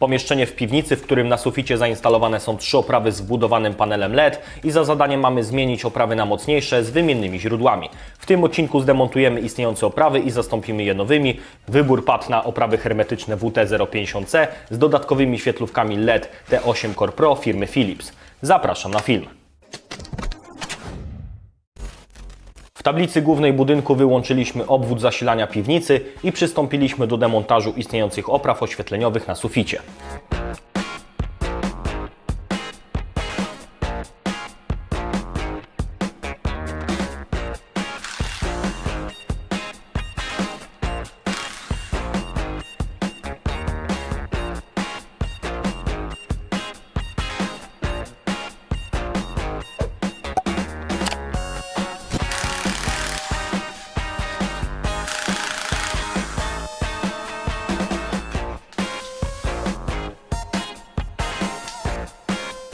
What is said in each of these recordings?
Pomieszczenie w piwnicy, w którym na suficie zainstalowane są trzy oprawy z wbudowanym panelem LED i za zadanie mamy zmienić oprawy na mocniejsze z wymiennymi źródłami. W tym odcinku zdemontujemy istniejące oprawy i zastąpimy je nowymi. Wybór padł na oprawy hermetyczne WT050C z dodatkowymi świetlówkami LED T8 Core Pro firmy Philips. Zapraszam na film. W tablicy głównej budynku wyłączyliśmy obwód zasilania piwnicy i przystąpiliśmy do demontażu istniejących opraw oświetleniowych na suficie.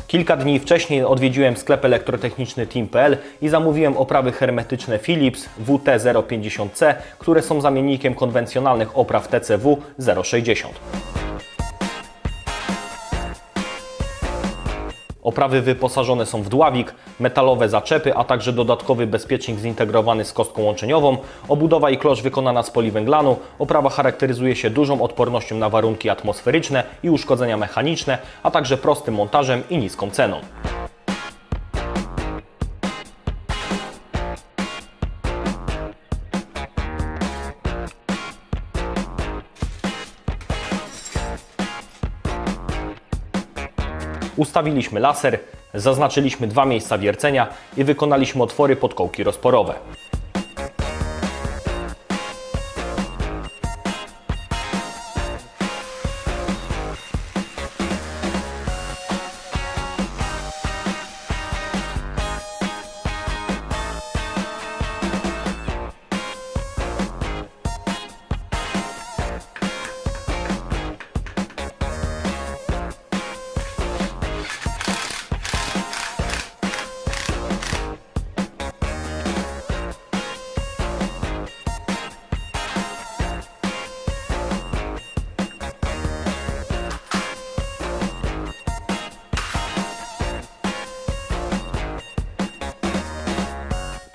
Kilka dni wcześniej odwiedziłem sklep elektrotechniczny Team.pl i zamówiłem oprawy hermetyczne Philips WT050C, które są zamiennikiem konwencjonalnych opraw TCW 060. Oprawy wyposażone są w dławik, metalowe zaczepy, a także dodatkowy bezpiecznik zintegrowany z kostką łączeniową. Obudowa i klosz wykonana z poliwęglanu. Oprawa charakteryzuje się dużą odpornością na warunki atmosferyczne i uszkodzenia mechaniczne, a także prostym montażem i niską ceną. Ustawiliśmy laser, zaznaczyliśmy dwa miejsca wiercenia i wykonaliśmy otwory pod kołki rozporowe.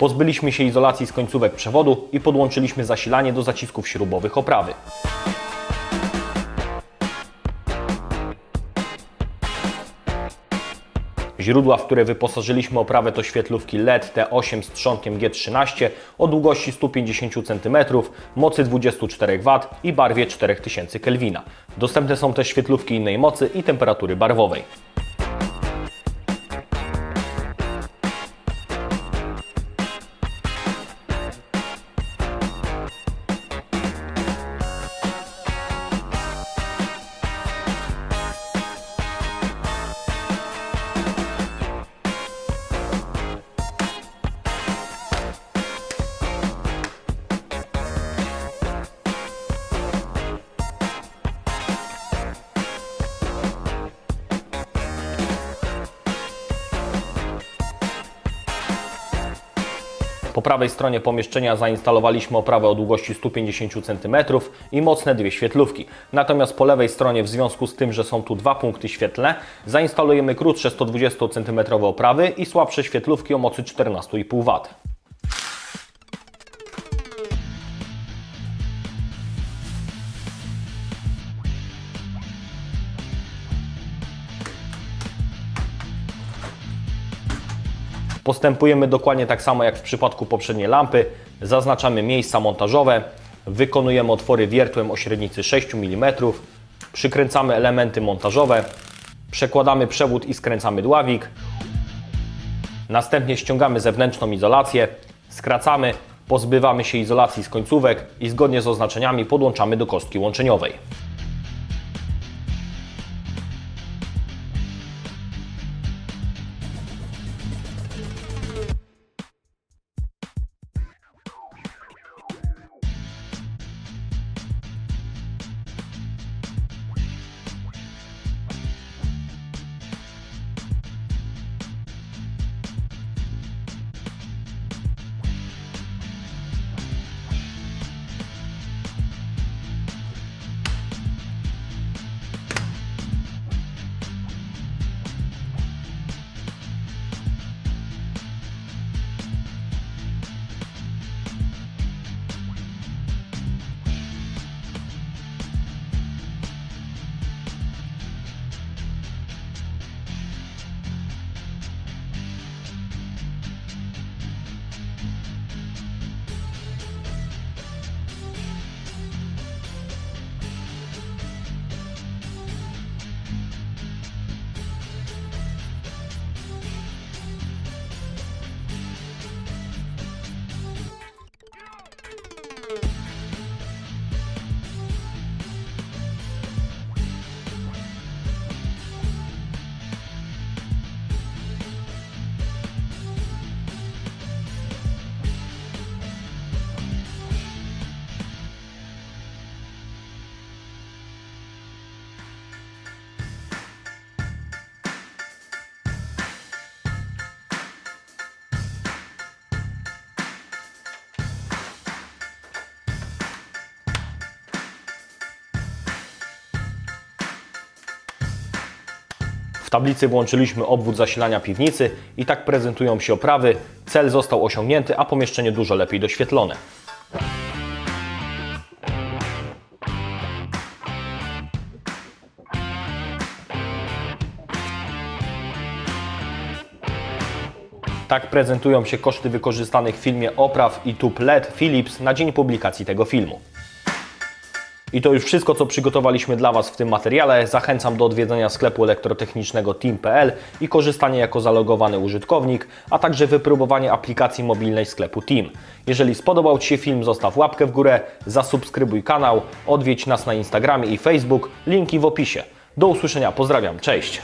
Pozbyliśmy się izolacji z końcówek przewodu i podłączyliśmy zasilanie do zacisków śrubowych oprawy. Źródła, w które wyposażyliśmy oprawę to świetlówki LED T8 z trzonkiem G13 o długości 150 cm, mocy 24 W i barwie 4000 Kelvina. Dostępne są też świetlówki innej mocy i temperatury barwowej. Po prawej stronie pomieszczenia zainstalowaliśmy oprawę o długości 150 cm i mocne dwie świetlówki. Natomiast po lewej stronie, w związku z tym, że są tu dwa punkty świetlne, zainstalujemy krótsze 120 cm oprawy i słabsze świetlówki o mocy 14,5 W. Postępujemy dokładnie tak samo jak w przypadku poprzedniej lampy. Zaznaczamy miejsca montażowe, wykonujemy otwory wiertłem o średnicy 6 mm, przykręcamy elementy montażowe, przekładamy przewód i skręcamy dławik. Następnie ściągamy zewnętrzną izolację, skracamy, pozbywamy się izolacji z końcówek i zgodnie z oznaczeniami podłączamy do kostki łączeniowej. Tablicy włączyliśmy obwód zasilania piwnicy i tak prezentują się oprawy. Cel został osiągnięty, a pomieszczenie dużo lepiej doświetlone. Tak prezentują się koszty wykorzystanych w filmie opraw i tub LED Philips na dzień publikacji tego filmu. I to już wszystko, co przygotowaliśmy dla Was w tym materiale. Zachęcam do odwiedzenia sklepu elektrotechnicznego team.pl i korzystania jako zalogowany użytkownik, a także wypróbowanie aplikacji mobilnej sklepu Team. Jeżeli spodobał Ci się film, zostaw łapkę w górę, zasubskrybuj kanał, odwiedź nas na Instagramie i Facebook, linki w opisie. Do usłyszenia, pozdrawiam, cześć!